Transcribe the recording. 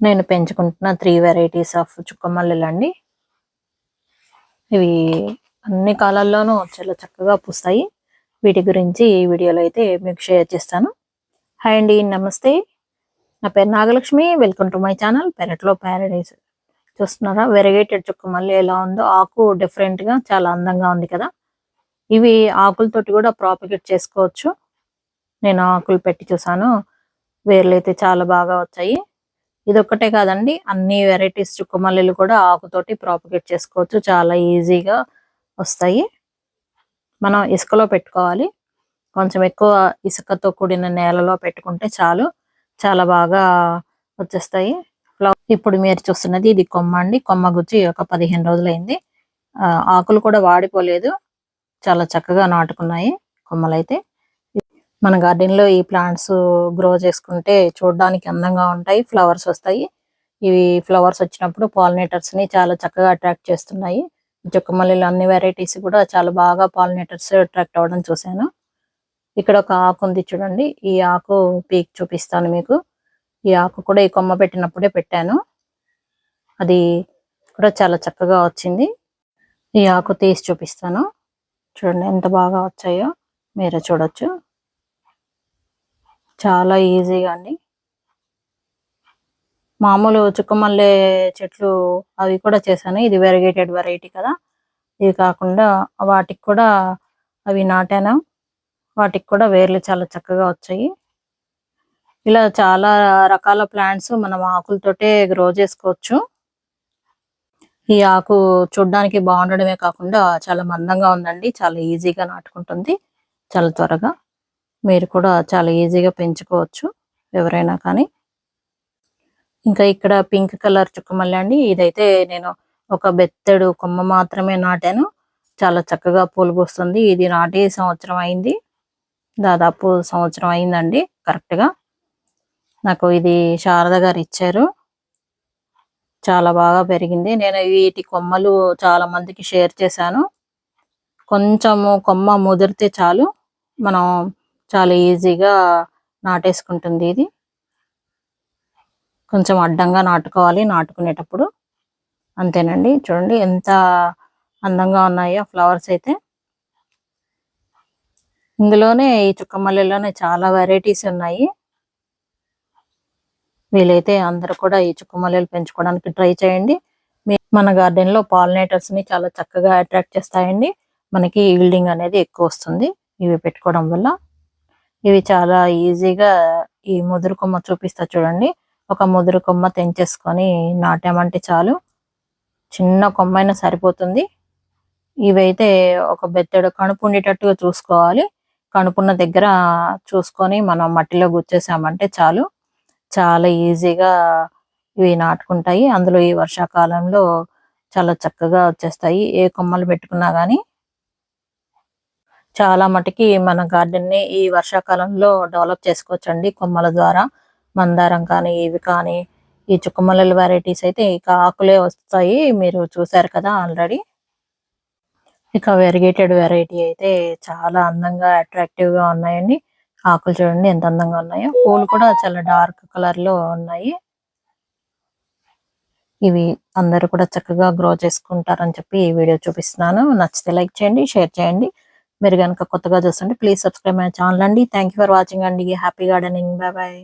నేను పెంచుకుంటున్న three varieties of చుక్క అండి. ఇవి అన్ని కాలాల్లోనూ చాలా చక్కగా పూస్తాయి. వీటి గురించి ఈ వీడియోలో అయితే మీకు షేర్ చేస్తాను. హాయ్ అండి నమస్తే. నా పేరు Nagalakshmi. Welcome to my channel పెరట్లో ప్యారడైజ్ చూస్తున్నారా వెరగేటెడ్ చుక్క ఎలా ఉందో ఆకు డిఫరెంట్గా చాలా అందంగా ఉంది కదా. ఇవి ఆకులతోటి కూడా ప్రాపిగేట్ చేసుకోవచ్చు. నేను ఆకులు పెట్టి చూసాను. వేర్లు అయితే చాలా బాగా వచ్చాయి. ఇది ఒక్కటే కాదండి. అన్ని వెరైటీస్ చుక్క మల్లెలు కూడా ఆకుతోటి ప్రాపగేట్ చేసుకోవచ్చు. చాలా ఈజీగా వస్తాయి. మనం ఇసుకలో పెట్టుకోవాలి. కొంచెం ఎక్కువ ఇసుకతో కూడిన నేలలో పెట్టుకుంటే చాలు. చాలా బాగా వచ్చేస్తాయి. ఇప్పుడు మీరు చూస్తున్నది ఇది కొమ్మ అండి. కొమ్మ గుచ్చి ఒక పదిహేను రోజులైంది. ఆ, ఆకులు కూడా వాడిపోలేదు. చాలా చక్కగా నాటుకున్నాయి కొమ్మలైతే. మన గార్డెన్లో ఈ ప్లాంట్స్ గ్రో చేసుకుంటే చూడడానికి అందంగా ఉంటాయి ఫ్లవర్స్ వస్తాయి. ఇవి ఫ్లవర్స్ వచ్చినప్పుడు పాలినేటర్స్ని చాలా చక్కగా అట్రాక్ట్ చేస్తున్నాయి. చుక్కమల్లిలో అన్ని వెరైటీస్ కూడా చాలా బాగా పాలినేటర్స్ అట్రాక్ట్ అవ్వడం చూశాను. ఇక్కడ ఒక ఆకు ఉంది చూడండి ఈ ఆకు పీక్ చూపిస్తాను మీకు. ఈ ఆకు కూడా ఈ కొమ్మ పెట్టినప్పుడే పెట్టాను. అది కూడా చాలా చక్కగా వచ్చింది. ఈ ఆకు తీసి చూపిస్తాను. చూడండి ఎంత బాగా వచ్చాయో మీరే చూడొచ్చు. చాలా ఈజీగా అండి. మామూలు చుక్కమల్లె చెట్లు అవి కూడా చేశాను. ఇది వెరిగేటెడ్ వెరైటీ కదా. ఇది కాకుండా వాటికి కూడా అవి నాటాను. వాటికి కూడా వేర్లు చాలా చక్కగా వచ్చాయి. ఇలా చాలా రకాల ప్లాంట్స్ మనం ఆకులతోటే గ్రో చేసుకోవచ్చు. ఈ ఆకు చూడడానికి బాగుండడమే కాకుండా చాలా మందంగా ఉందండి. చాలా ఈజీగా నాటుకుంటుంది. చాలా త్వరగా. మీరు కూడా చాలా ఈజీగా పెంచుకోవచ్చు ఎవరైనా కానీ. ఇంకా ఇక్కడ పింక్ కలర్ చుక్కమల్లి అండి. ఇదైతే నేను ఒక బెత్తడు కొమ్మ మాత్రమే నాటాను. చాలా చక్కగా పూలు పూస్తుంది. ఇది నాటి సంవత్సరం అయింది. దాదాపు సంవత్సరం అయిందండి కరెక్ట్గా నాకు ఇది శారద గారు ఇచ్చారు. చాలా బాగా పెరిగింది. నేను వీటి కొమ్మలు చాలా మందికి షేర్ చేశాను. కొంచెము కొమ్మ ముదిరితే చాలు. మనం చాలా ఈజీగా నాటేసుకుంటుంది ఇది. కొంచెం అడ్డంగా నాటుకోవాలి. నాటుకునేటప్పుడు అంతేనండి. చూడండి ఎంత అందంగా ఉన్నాయో ఫ్లవర్స్ అయితే. ఇందులోనే ఈ చుక్క మల్లెలోనే చాలా వెరైటీస్ ఉన్నాయి. వీలైతే అందరూ కూడా ఈ చుక్క మల్లెలు పెంచుకోవడానికి ట్రై చేయండి. మన గార్డెన్లో పాలినేటర్స్ని చాలా చక్కగా అట్రాక్ట్ చేస్తాయండి. మనకి ఈల్డింగ్ అనేది ఎక్కువ వస్తుంది. ఇవి పెట్టుకోవడం వల్ల. ఇవి చాలా ఈజీగా ఈ ముదురు కొమ్మ చూపిస్తా చూడండి. ఒక ముదురు కొమ్మ తెంచేసుకొని నాటామంటే చాలు. చిన్న కొమ్మ అయినా సరిపోతుంది. ఇవైతే ఒక బెత్తడు కణుపు ఉండేటట్టుగా చూసుకోవాలి. కణుపున్న దగ్గర చూసుకొని మనం మట్టిలో గుచ్చేసామంటే చాలు. చాలా ఈజీగా ఇవి నాటుకుంటాయి. అందులో ఈ వర్షాకాలంలో చాలా చక్కగా వచ్చేస్తాయి. ఏ కొమ్మలు పెట్టుకున్నా కానీ చాలా మటుకి మన గార్డెన్ని ఈ వర్షాకాలంలో డెవలప్ చేసుకోవచ్చండి. కొమ్మల ద్వారా మందారం కానీ ఇవి కానీ ఈ చుక్కమల్లెల వెరైటీస్ అయితే ఇక ఆకులే వస్తాయి. మీరు చూసారు కదా ఆల్రెడీ ఇక వెరిగేటెడ్ వెరైటీ అయితే చాలా అందంగా అట్రాక్టివ్గా ఉన్నాయండి. ఆకులు చూడండి ఎంత అందంగా ఉన్నాయో. పూలు కూడా చాలా డార్క్ కలర్లో ఉన్నాయి. ఇవి అందరూ కూడా చక్కగా గ్రో చేసుకుంటారని చెప్పి ఈ వీడియో చూపిస్తున్నాను. నచ్చితే లైక్ చేయండి షేర్ చేయండి. మీరు కనుక కొత్తగా చూస్తుంటే ప్లీజ్ సబ్స్క్రైబ్ మై ఛానల్ అండి. థ్యాంక్ ఫర్ వాచింగ్ అండి. Happy gardening bye bye